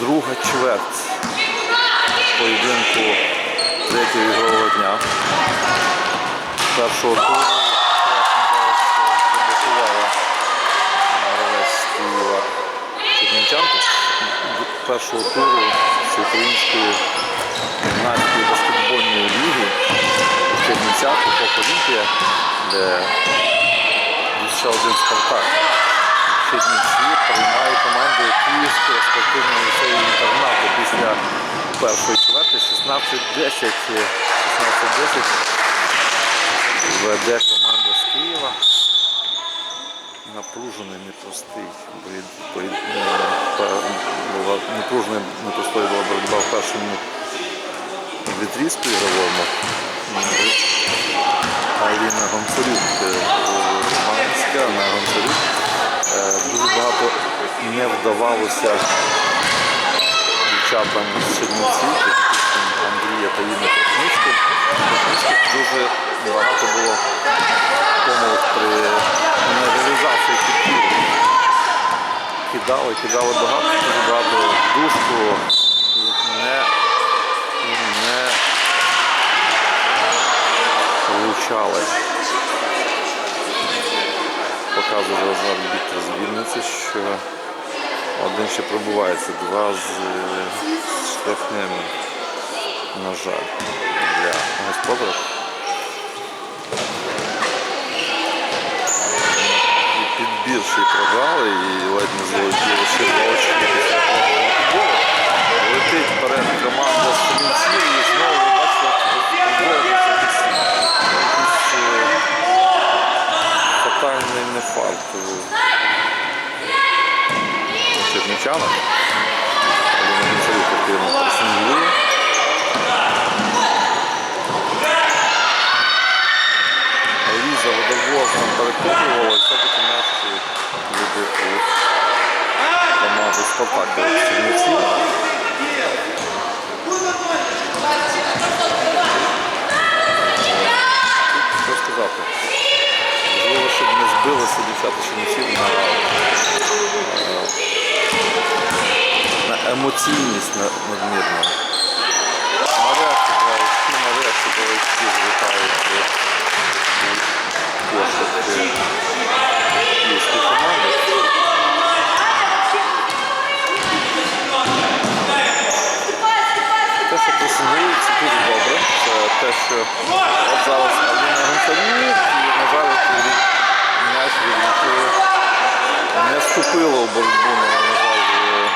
друга чверть поєдинку третього ігрового дня. Першого туру заблокувала гравець Києва Чернівчанку. Першого туру Всеукраїнської гімнастської баскетбольної ліги у Чернівцях у Олімпія, де ще один Спартак. Чернівці приймає команду Київського спортивного ліцею інтернату після першої чверти 16-10. 16-10 веде команда з Києва. Напружений, непростий. е, була непростою була боротьба в першому відрізку ігровому. Аліна Гонцарюк, е, Манська, на Гонцарюк. Е, Дуже багато не вдавалося дівчатам з Чернівців, Андрія та Красницьких. Красницьких дуже багато було помилок при нереалізації кітів. Кидали, кидали багато, дуже багато в дужку не, не влучали. Показує зараз арбітр з Вінниці, що один ще пробувається, два з штрафними, на жаль, для господарів. Підбір ще програли і ледь не залетіли ще очки вперед команда з Фінців і знову ви бачите, продовжується якийсь, якийсь е, фатальний нефарт у чернівчанах. Олена Гонцарюк активно пресингує. Ліза водовоз там перекопувала, і все-таки м'яч буде у команди Спартака Чернівців. Тут що сказати. Можливо, щоб не збилися дівчата Чернівців на, е, на емоційність на- надмірну. Нарешті два очки, нарешті два очки злітають у кошик е, київської команди. Те, що пресингують, це дуже добре. Те, що от зараз Аліна Гончарюк і, на жаль, м'яч відлетів. Не вступила в боротьбу, на на жаль, е,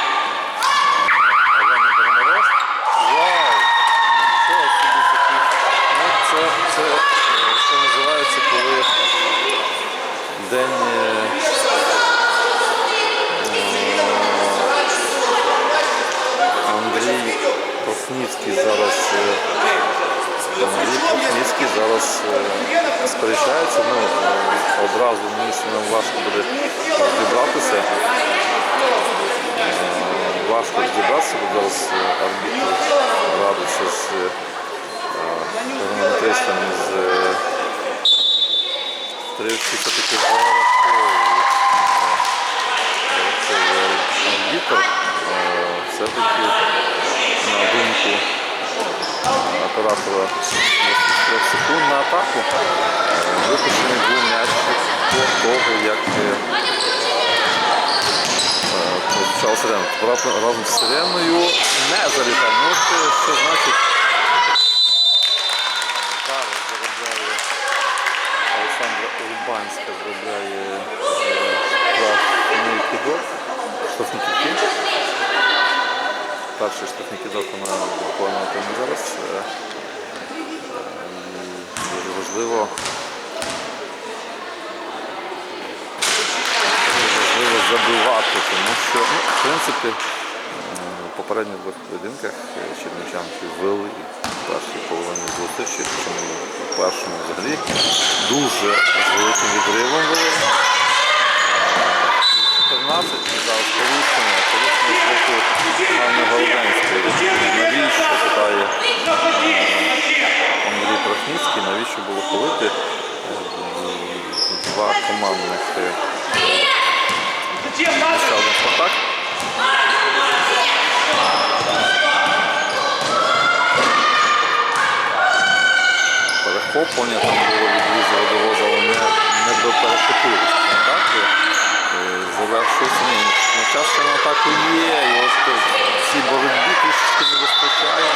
Олена Дермороз. Вау! Нічого собі такий. Ну, це, це, е, що називається, коли день е, Андрій Прохніцький зараз е, Андрій Прохніцький зараз е, сперечається. Ну, е, одразу мені що нам важко буде розібратися. Е, Важко розібратися, бо зараз е, арбітр радиться з е, хронометристами з е, стрілки все-таки зараховує арбітр е, все-таки на думку оператора 3 секунд на атаку е, випущений був м'яч до того, як е, е, сирена. Правда, Разом з сиреною не залітав. Ну, це що значить Урбанська зробляє е, штрафний кидок, штрафні кидки. Перший штрафний кидок вона виконує тому зараз. Е, Дуже важливо. Важливо забивати, тому що, ну, в принципі, е, в попередніх двох поєдинках е, чернівчанки вели першій половині зустрічі, причому в першому взагалі дуже з великим відривом вели. Е, 14 і зараз порушення, порушення з боку Ганни Голоденської. Навіщо, питає е, Андрій Прохніцький, навіщо було палити е, два командних е, ще Спартак. Перехоплення там було від Водовоза, але не, не до перехопили контакту. Е, Завершився. Ні, на час ще на атаку є, і ось тут цій боротьбі трішки не вистачає.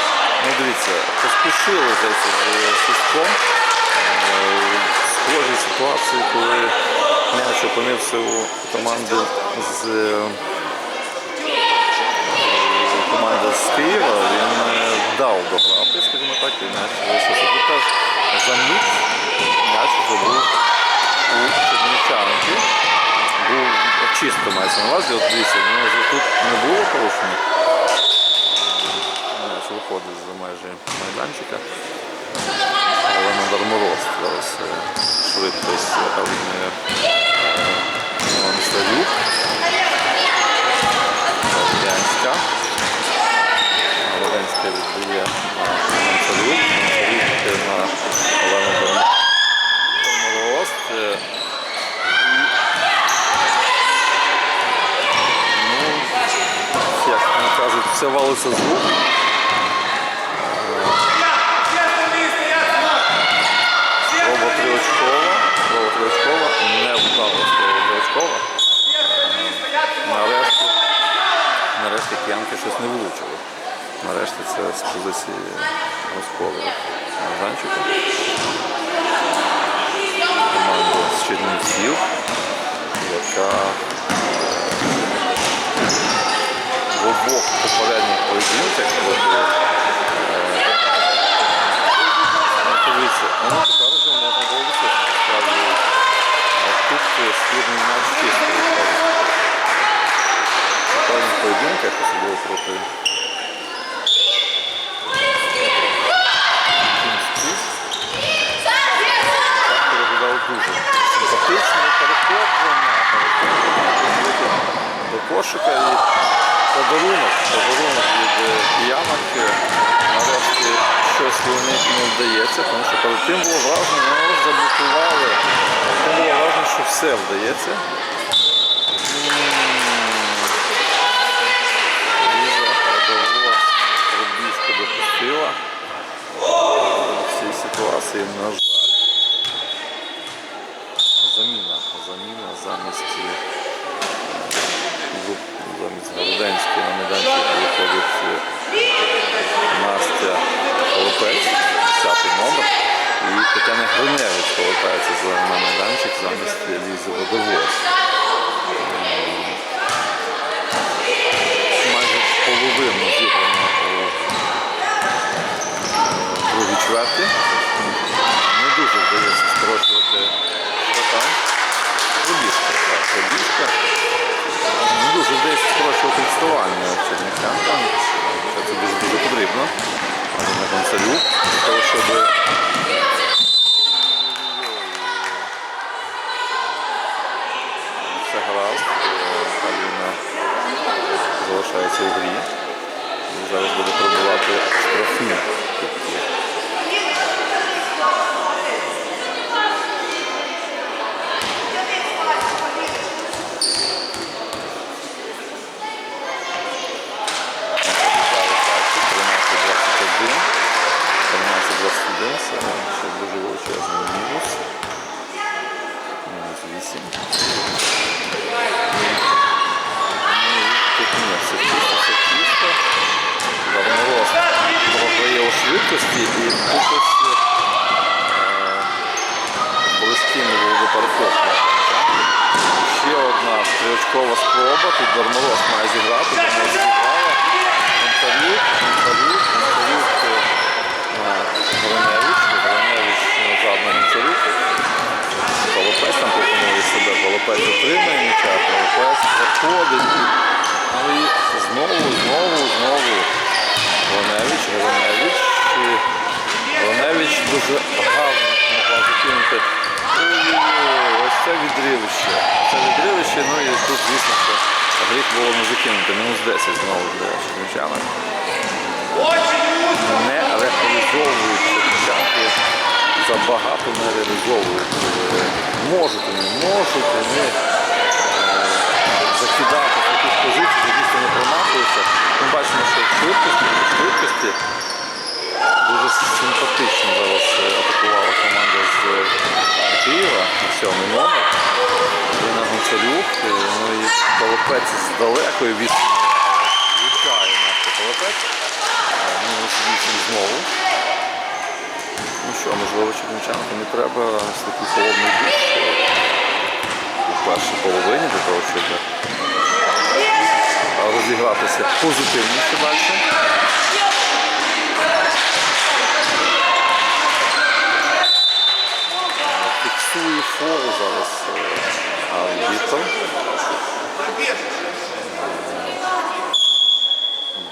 Ну дивіться, поспішили здається, з свистком. Е, Схожі ситуації, коли м'яч опинився у команди з е, команда з Києва, е, дав добрати, скажімо так, і м'яч залишився. Тут теж за м'яч вже був у Чернівчанки. Був чисто мається на увазі, от дивіться, вже тут не було порушення. М'яч виходить за межі майданчика. Але на Дармороз зараз е, швидкость Аліни Монстарюк. Радянська. Радянська яка в обох попередніх поєдинках проти Ну, Подивіться, ну тепер вже можна було висити. Справді, а тут е, спірний матч чистий. В певних поєдинках, особливо проти Кошика і подарунок, подарунок від е, е, Нарешті щось не вдається, тому що перед тим було враження, ну, заблокували. Тим було враження, що все вдається. Пробіжку допустила. В цій ситуації, на жаль. Заміна. Заміна замість замість Городенської на майданчик виходить е, Настя Колопець, 10 номер. І Тетяна Гриневич повертається на майданчик замість Лізи Водовоз. Ем, Майже половину зіграно у е, другій чверті. Не дуже вдається скорочувати. Пробіжка, так, пробіжка. Не дуже вдається скорочувати відставання чернівчанкам. Що це дуже дуже потрібно. На концерю, для того, щоб все гаразд. Е, Аліна залишається у грі. Зараз буде пробувати штрафні. кутки. це ще дуже величезний мінус. Мінус 8. Ну, і тут ні, все чисто, все чисто. Давно програє у швидкості і е, було до перехоплення. Ще одна триочкова спроба. Тут Дармороз має зіграти. Дармороз зіграла. Гончарюк, Гончарюк на Гриневич. Гриневич назад на Гончарюк. Полопець там пропонує себе. Полопець отримає м'яча. Полопець заходить. Ну і знову, знову, знову. Гриневич. І Гриневич дуже гарно могла закинути. Ось це відривище. Це відривище, ну і тут, звісно, що гріх було не закинути. Мінус 10 знову для чернівчани. Не реалізовують чернівчанки, забагато не реалізовують. Можуть вони, можуть вони е, закидати позиції, дійсно не промахується. Ми бачимо, що швидкості, швидкості дуже симпатично зараз е, атакувала команда з е, Києва. Сьомий номер. Ліна Гонцарюк. Е, ну і Балопець з далекої відстані влучає нашу Балопець. Мінус 8 знову. Ну що, можливо, чернівчанку не треба з такий холодний бій. У першій половині для того, щоб розігратися позитивніше далі. Фіксує фол зараз е, арбітр.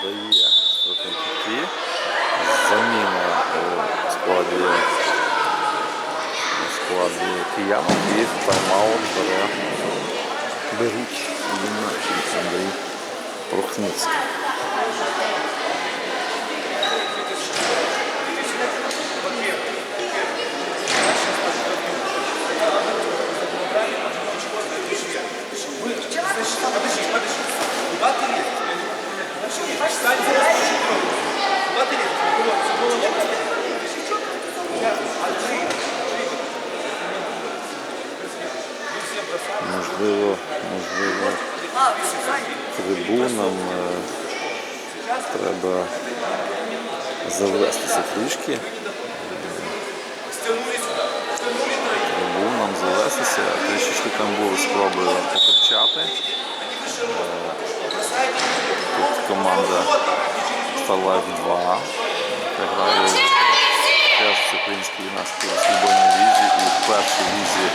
Дає страховики. Заміна е, в складі киянок і тайм-аут бере беруть Інна і Андрій Прохницький. Можливо, можливо, трибунам е, треба завестися трішки. Трибунам завестися. Трішечки там були спроби покричати. Е, Тут команда Starlife 2, яка грає теж в українській юнацькій баскетбольній лізі і в першій лізі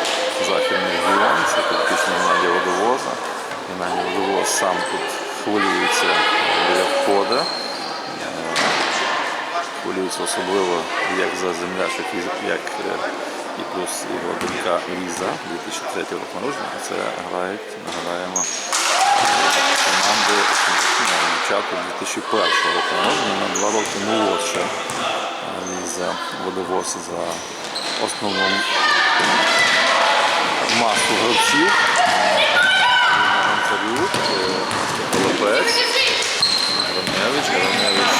Західний регіон, це практично Геннадій Водовоза. Геннадій Водовоз сам тут хвилюється біля входу. Е, Хвилюється особливо як за землячок, як е, і плюс його донька Ліза 2003 року народження. Це грають, нагадаємо, команди дівчата 2001 року народження, на два роки молодше Ліза Водовоз за основну масу гравців. Гончарюк, Колопець, Граневич, Граневич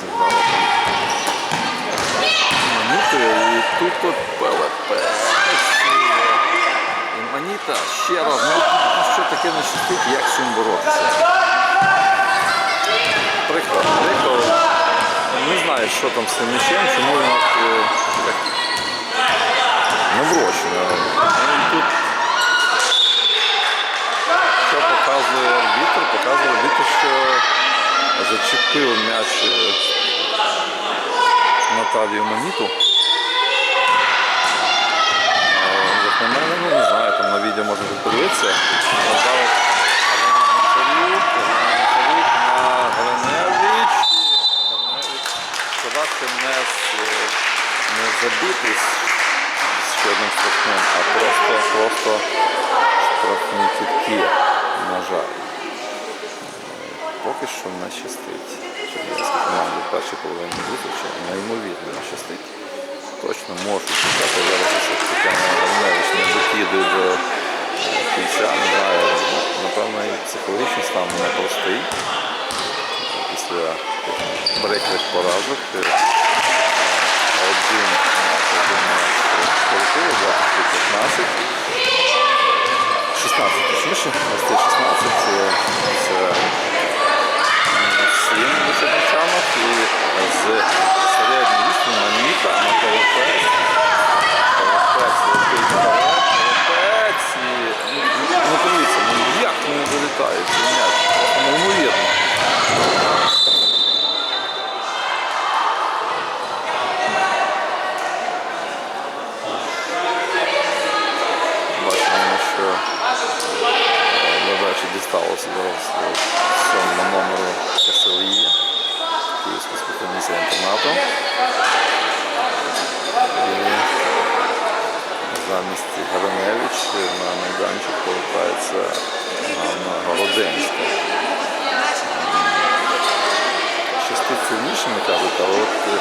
зіграв Маніту і тут от Пелепець. Маніта ще раз, ну що таке не щастить, як з цим боротися. Приклад, приклад. Не знаю, що там з цим м'ячем, чому він от, е, як наврочено. Ну, і тут що показує арбітр? Показує арбітр, що зачепив м'яч е, Наталію Маніту. Е, Як на мене, ну не знаю, там на відео можна подивитися. Сказати не, з- не забитий з ще штрафним, а просто, просто штрафні кітки, на жаль. Поки що не щастить. Чернівецька команда в першій половині зустрічі неймовірно не щастить. Точно можуть почати зараз все-таки Галиневич не докидує до е, кінця. Не знаю, напевно, і психологічний стан непростий. Тих поразок. е, Один матч, один матч полетіло, 23-15. 16 точніше, ось це 16 це, це всім високочанок і з середньої відстані Маніта на Полопець. Полопець летить Полопець і ну, ну подивіться, ну як не долітає цей м'яч, просто неймовірно. Бачимо, що Дісталося зараз е, сьомому номеру КСЛІ Київська спортивниця інтернату. І замість Граневич на майданчик повертається Ганна Городенська. Щастить сильнішими кажуть, але от е,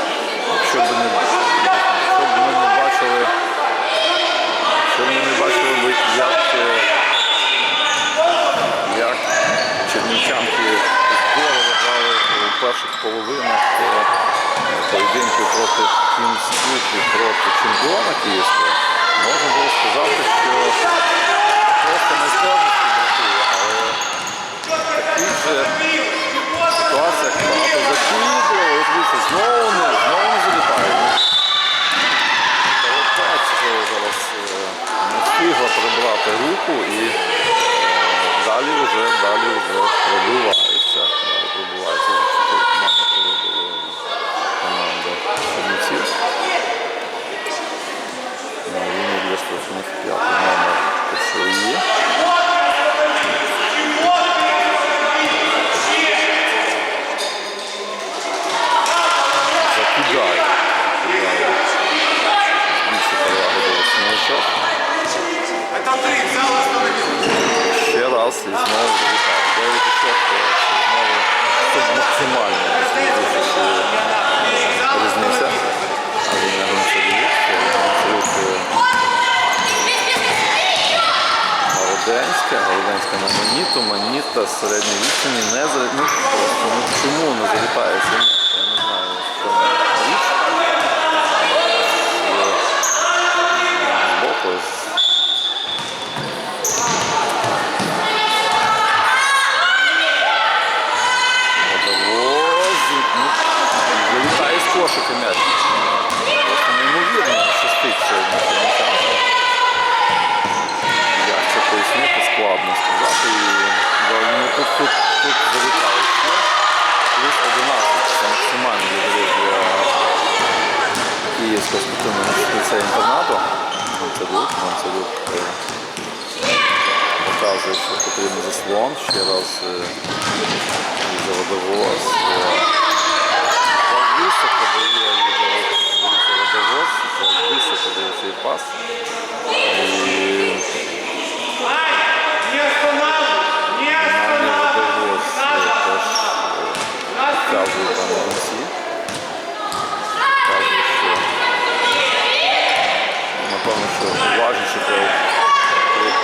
якщо б не, якщо б ми не бачили, якщо б ми не бачили як е, чернівчанки здорово грали у перших половинах е, поєдинку проти Кімстюк і проти чемпіона Київського, можна було сказати, що просто майстерності бракує, але таких же ситуаціях багато закидували. Ось дивіться, знову не, знову не залітає. Колотець зараз е, не встигла прибрати руку і е, далі вже, далі вже пробивається. yeah на маніту, Маніта середньої відстані не за... Ну, ну чому не залітає цей м'яч? Я не знаю, в чому річ. З- Збоку, з Водовоз. Ну, вилітає з кошика м'яч. Просто неймовірно щастить сьогодні чернівцям. Як це пояснити, складно сказати. І, да, ну, тут, тут, тут залітає ще. Плюс 11. Це максимальний відрив для Київського спортивного ліцею інтернату. Гонцарюк, Гонцарюк е, показує, що потрібен заслон. Ще раз е, за водовоз. Високо дає водовоз, високо дає цей пас. І Не останавливай. Не команді останавливай. водовоз е, теж показує там гонці. Показує, що напевно, що уважніше треба при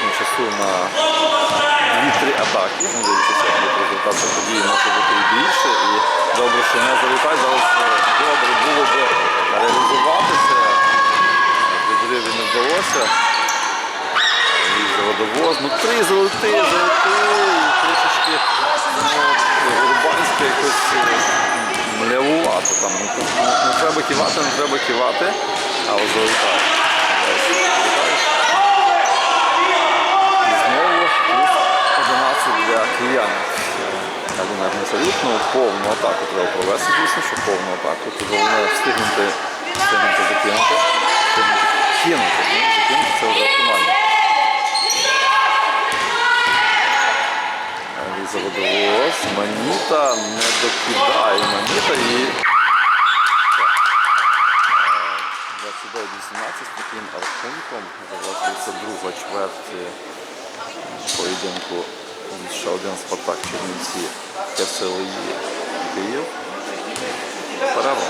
достатньо часу на 2-3 атаки. Ну, дивіться, як буде результат події може бути і більше. І добре, що не залітає. Зараз е, добре було б реалізуватися. Відриві не вдалося. І за водовоз. Ну три золоти, золоти. І трошечки ну, Урбанська якось е, млявувати там. Ну, не, не треба кивати, не треба кивати, але. Залітає. І знову плюс 11 для киян. Аліна Гнесарюк, ну повну атаку треба провести, звісно, що повну атаку. Тут головне встигнути, встигнути закинути. Встигнути. Ну, закинути це вже оптимально. Ліза водовоз. Маніта не докидає Маніта і 29-18 з таким рахунком завершується друга чверть е, поєдинку ще один Спартак Чернівці КСЛІ Київ. Перерва.